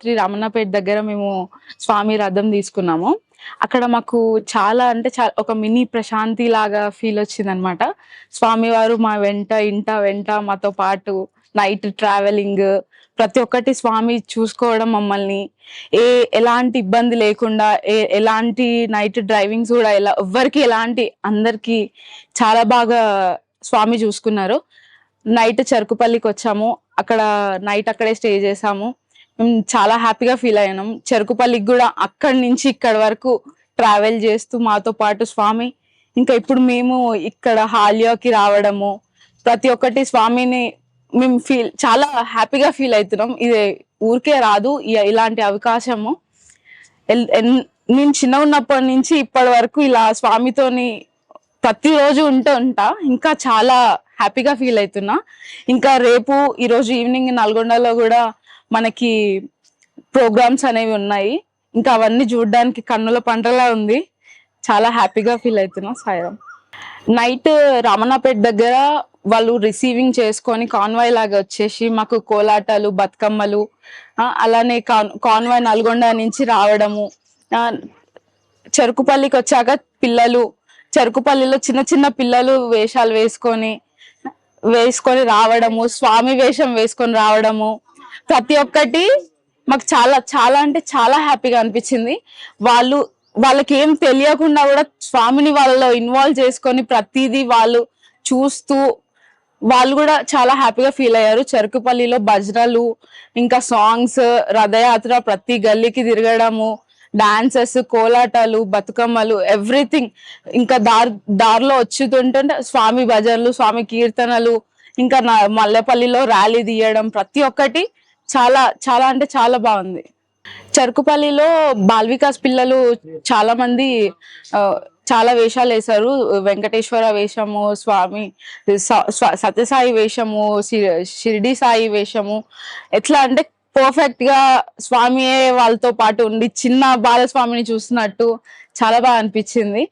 రాత్రి రమణపేట దగ్గర మేము స్వామి రథం తీసుకున్నాము. అక్కడ మాకు చాలా అంటే చాలా ఒక మినీ ప్రశాంతి లాగా ఫీల్ వచ్చింది అనమాట స్వామివారు మా వెంట ఇంట వెంట మాతో పాటు నైట్ ట్రావెలింగ్ ప్రతి ఒక్కటి స్వామి చూసుకోవడం మమ్మల్ని ఏ ఎలాంటి ఇబ్బంది లేకుండా ఏ ఎలాంటి నైట్ డ్రైవింగ్స్ కూడా ఎలా ఎవ్వరికి ఎలాంటి అందరికి చాలా బాగా స్వామి చూసుకున్నారు. నైట్ చెరుకుపల్లికి వచ్చాము. అక్కడ నైట్ అక్కడే స్టే చేసాము. మేము చాలా హ్యాపీగా ఫీల్ అయినాం చెరుకుపల్లికి కూడా అక్కడి నుంచి ఇక్కడ వరకు ట్రావెల్ చేస్తూ మాతో పాటు స్వామి ఇంకా ఇప్పుడు మేము ఇక్కడ హాలియోకి రావడము ప్రతి ఒక్కటి స్వామిని మేము ఫీల్ చాలా హ్యాపీగా ఫీల్ అవుతున్నాం. ఇది ఊరికే రాదు ఇ- ఇలాంటి అవకాశము. ఎల్- ఎన్- నేను చిన్న ఉన్నప్పటి నుంచి ఇప్పటి వరకు ఇలా స్వామితోని ప్రతిరోజు ఉంటూ ఉంటా. ఇంకా చాలా హ్యాపీగా ఫీల్ అవుతున్నా. ఇంకా రేపు ఈరోజు ఈవినింగ్ నల్గొండలో కూడా మనకి ప్రోగ్రామ్స్ అనేవి ఉన్నాయి. ఇంకా అవన్నీ చూడడానికి కన్నుల పంటలా ఉంది. చాలా హ్యాపీగా ఫీల్ అవుతున్నా సాయం నైట్ రమణపేట దగ్గర వాళ్ళు రిసీవింగ్ చేసుకొని కాన్వాయ్ లాగా వచ్చేసి మాకు కోలాటాలు బతుకమ్మలు అలానే కాన్ కాన్వాయ్ నల్గొండ నుంచి రావడము చెరుకుపల్లికి వచ్చాక పిల్లలు చెరుకుపల్లిలో చిన్న చిన్న పిల్లలు వేషాలు వేసుకొని వేసుకొని రావడము స్వామి వేషం వేసుకొని రావడము ప్రతి ఒక్కటి మాకు చాలా చాలా అంటే చాలా హ్యాపీగా అనిపించింది. వాళ్ళు వాళ్ళకి ఏం తెలియకుండా కూడా స్వామిని వాళ్ళలో ఇన్వాల్వ్ చేసుకొని ప్రతిదీ వాళ్ళు చూస్తూ వాళ్ళు కూడా చాలా హ్యాపీగా ఫీల్ అయ్యారు. చెరుకుపల్లిలో భజనలు ఇంకా సాంగ్స్ రథయాత్ర ప్రతి గల్లీకి తిరగడము డాన్సెస్ కోలాటాలు బతుకమ్మలు ఎవ్రీథింగ్. ఇంకా దారి దారిలో వచ్చుతుంటే స్వామి భజనలు స్వామి కీర్తనలు ఇంకా మల్లెపల్లిలో ర్యాలీ తీయడం ప్రతి ఒక్కటి చాలా చాలా అంటే చాలా బాగుంది. చెరుకుపల్లిలో బాల్ వికాస్ పిల్లలు చాలా మంది చాలా వేషాలు వేశారు. వెంకటేశ్వర వేషము స్వామి సత్యసాయి వేషము షిరిడి సాయి వేషము. ఎట్లా అంటే పర్ఫెక్ట్గా స్వామియే వాళ్ళతో పాటు ఉండి చిన్న బాలస్వామిని చూసినట్టు చాలా బాగా అనిపించింది.